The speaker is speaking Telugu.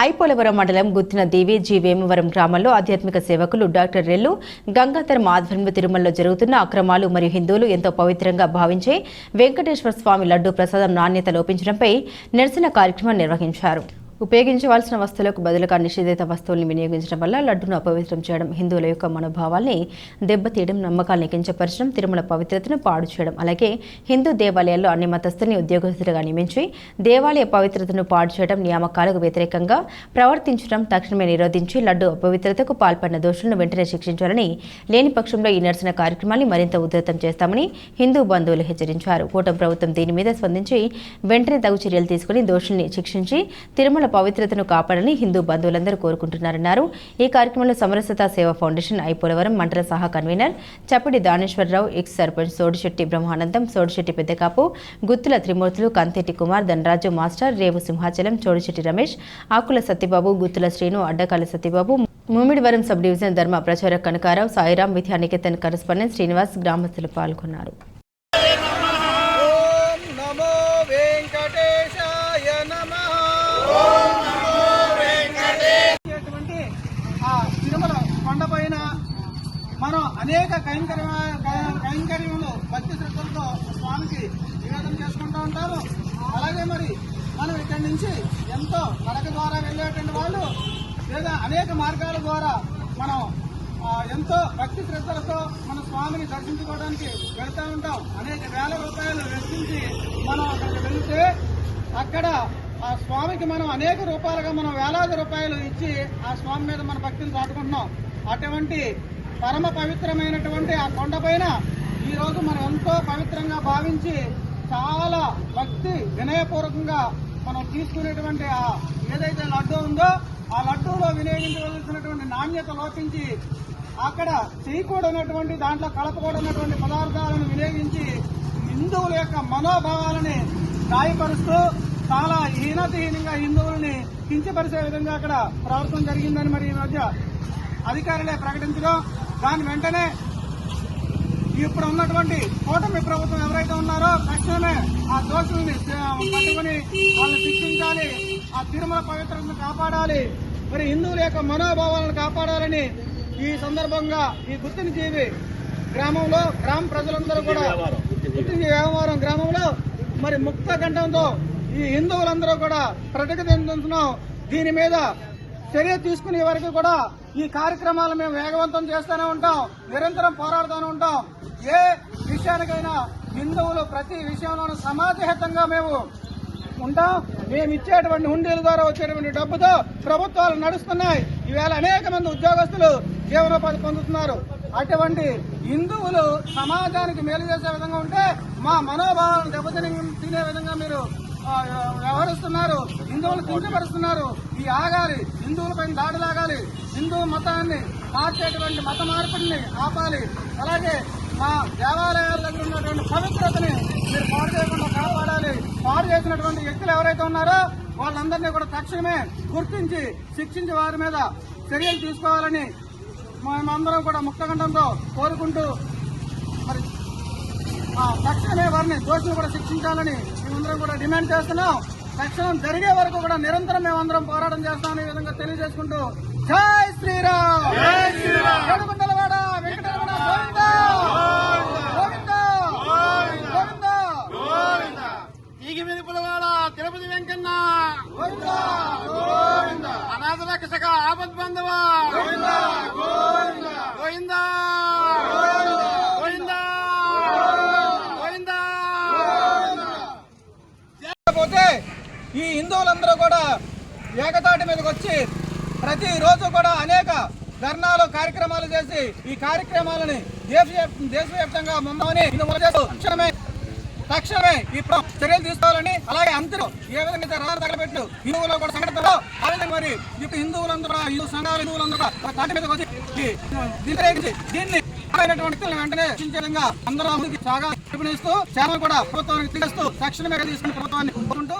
ఐపోలవరం మండలం గుత్తిన దేవి జీ వేమవరం గ్రామంలో ఆధ్యాత్మిక సేవకులు డాక్టర్ రెల్లు గంగాధర్ ఆధ్వర్యంలో తిరుమలలో జరుగుతున్న అక్రమాలు మరియు హిందువులు ఎంతో పవిత్రంగా భావించే వెంకటేశ్వర స్వామి లడ్డూ ప్రసాదం నాణ్యత లోపించడంపై నిరసన కార్యక్రమం నిర్వహించారు. ఉపయోగించవలసిన వస్తువులకు బదులుగా నిషేధిత వస్తువుల్ని వినియోగించడం వల్ల లడ్డును అపవిత్రం చేయడం హిందువుల యొక్క మనోభావాల్ని దెబ్బతీయడం నమ్మకాల్ని కించపరచడం తిరుమల పవిత్రతను పాడు చేయడం అలాగే హిందూ దేవాలయాల్లో అన్ని మతస్థుల్ని ఉద్యోగస్తులుగా నియమించి దేవాలయ పవిత్రతను పాడు చేయడం నియామకాలకు వ్యతిరేకంగా ప్రవర్తించడం తక్షణమే నిరోధించి లడ్డు అపవిత్రతకు పాల్పడిన దోషులను వెంటనే శిక్షించాలని లేని పక్షంలో ఈ నిరసన కార్యక్రమాన్ని మరింత ఉధృతం చేస్తామని హిందూ బంధువులు హెచ్చరించారు. కూటమి ప్రభుత్వం దీని మీద స్పందించి వెంటనే తగు చర్యలు తీసుకుని దోషుల్ని శిక్షించి తిరుమల పవిత్రతను కాపాడని హిందూ బంధువులందరూ కోరుకుంటున్నారన్నారు. ఈ కార్యక్రమంలో సమరసత సేవ ఫౌండేషన్ ఐపోలవరం మండల సహా convener Chappati Daneswararao ex sarpanch Sodisetti Brahmanandam Sodisetti Peddakapu Guttula Trimurthulu Kantetti Kumar Dhanaraju master Revu Simhachalam Chodisetti Ramesh Akula Satyababu Guttula Srinu Addakala Satyababu Mummidivaram sub division Dharma Pracharak Kanakarao Sairam Vidyanikethan correspondent Srinivas గ్రామస్తులు పాల్గొన్నారు. మనం అనేక కైంకర్య కైంకర్యములు భక్తి శ్రద్ధలతో స్వామికి నివేదన చేసుకుంటూ ఉంటారు. అలాగే మరి మనం ఇక్కడి నుంచి ఎంతో నడక ద్వారా వెళ్ళేటువంటి వాళ్ళు లేదా అనేక మార్గాల ద్వారా మనం ఎంతో భక్తి శ్రద్ధలతో మన స్వామిని దర్శించుకోవడానికి వెళ్తూ ఉంటాం. అనేక వేల రూపాయలు వెచ్చించి మనం అక్కడికి వెళితే అక్కడ ఆ స్వామికి మనం అనేక రూపాయలుగా మనం వేలాది రూపాయలు ఇచ్చి ఆ స్వామి మీద మన భక్తిని చాటుకుంటున్నాం అటువంటి పరమ పవిత్రమైనటువంటి ఆ కొండపైన ఈ రోజు మనం ఎంతో పవిత్రంగా భావించి చాలా భక్తి వినయపూర్వకంగా మనం తీసుకునేటువంటి ఆ ఏదైతే లడ్డు ఉందో ఆ లడ్డూలో వినియోగించవలసినటువంటి నాణ్యత లోపించి అక్కడ చేయకూడనటువంటి దాంట్లో కలపకూడనటువంటి పదార్థాలను వినియోగించి హిందువుల యొక్క మనోభావాలని గాయపరుస్తూ చాలా హీనతహీనంగా హిందువుల్ని కించపరిచే విధంగా అక్కడ ప్రవర్తన జరిగిందని మరి ఈ మధ్య అధికారులే ప్రకటించడం దాని వెంటనే ఇప్పుడు ఉన్నటువంటి కూటమి ప్రభుత్వం ఎవరైతే ఉన్నారో తక్షణమే ఆ దోషుల్ని పట్టుకుని వాళ్ళని శిక్షించాలి ఆ తిరుమల పవిత్రతను కాపాడాలి. మరి హిందువుల యొక్క మనోభావాలను కాపాడాలని ఈ సందర్భంగా ఈ గుర్తుని జీవి గ్రామంలో గ్రామ ప్రజలందరూ కూడా గుర్తించి వ్యవహారం గ్రామంలో మరి ముక్త కంఠంతో ఈ హిందువులందరూ కూడా ప్రతిఘటిస్తున్నాం దీని మీద చర్య తీసుకునే వరకు కూడా ఈ కార్యక్రమాలు మేము వేగవంతం చేస్తూనే ఉంటాం నిరంతరం పోరాడుతూనే ఉంటాం. ఏ విషయానికైనా హిందువులు ప్రతి విషయంలోనూ సమాజహితంగా మేము ఉంటాం. మేము ఇచ్చేటువంటి హుండీల ద్వారా వచ్చేటువంటి డబ్బుతో ప్రభుత్వాలు నడుస్తున్నాయి. ఈవేళ అనేక మంది ఉద్యోగస్తులు జీవనోపాధి పొందుతున్నారు. అటువంటి హిందువులు సమాజానికి మేలు చేసే విధంగా ఉంటే మా మనోభావాలను దెబ్బతిని తినే విధంగా మీరు వ్యవహరిస్తున్నారు. హిందువులు కించపరుస్తున్నారు. ఈ ఆగాలి హిందువులపైన దాడులు ఆగాలి హిందూ మతాన్ని మార్చేటువంటి మత మార్పుడిని ఆపాలి. అలాగే మా దేవాలయాల దగ్గర ఉన్నటువంటి పవిత్రతని మీరు పాడు చేయకుండా కాపాడాలి. పాడు చేసినటువంటి వ్యక్తులు ఎవరైతే ఉన్నారో వాళ్ళందరినీ కూడా తక్షణమే గుర్తించి శిక్షించి వారి మీద చర్యలు తీసుకోవాలని మేమందరం కూడా ముక్తగండంతో కోరుకుంటూ తక్షణమే వారిని దోషులు కూడా శిక్షించాలని మేమందరం కూడా డిమాండ్ చేస్తున్నాం. తక్షణం జరిగే వరకు కూడా నిరంతరం మేమందరం పోరాటం చేస్తామని ఈ విధంగా తెలియజేసుకుంటూ జై శ్రీరామ్! ఏడుగుంటలవాడ వెంకటరమణ గోవింద! గోవింద! గోవింద! వెలుపులవాడ తిరుపతి వెంకన్న! గోవింద! అనాథ రక్షక ఆపద్ బంధవ! గోవింద గోవింద గోవింద లేకపోతే ఈ హిందువులందరూ కూడా ఏకతాటి మీదకి వచ్చి ప్రతి రోజు కూడా అనేక ధర్నాలు కార్యక్రమాలు చేసి ఈ కార్యక్రమాలని దేశవ్యాప్తంగా మమ్మల్ని తక్షణమే తక్షణమే ఈ చర్యలు తీసుకోవాలని అలాగే అందరూ ఏ విధంగా అయితే రథాలు తగలబెట్టు హిందువులు కూడా సంఘటనలో ఆ విధంగా మరి ఇప్పుడు హిందువులందరూ కూడా, హిందూ సంఘాలు హిందువులందరూ కూడా మీదకి వచ్చి వ్యతిరేకించి దీన్ని అయినటువంటి వెంటనే విధంగా అందరూ సాగా పిలుపునిస్తూ సేవలు కూడా ప్రభుత్వానికి తీస్తూ తక్షణమే తీసుకుని ప్రభుత్వాన్ని కోరుకుంటూ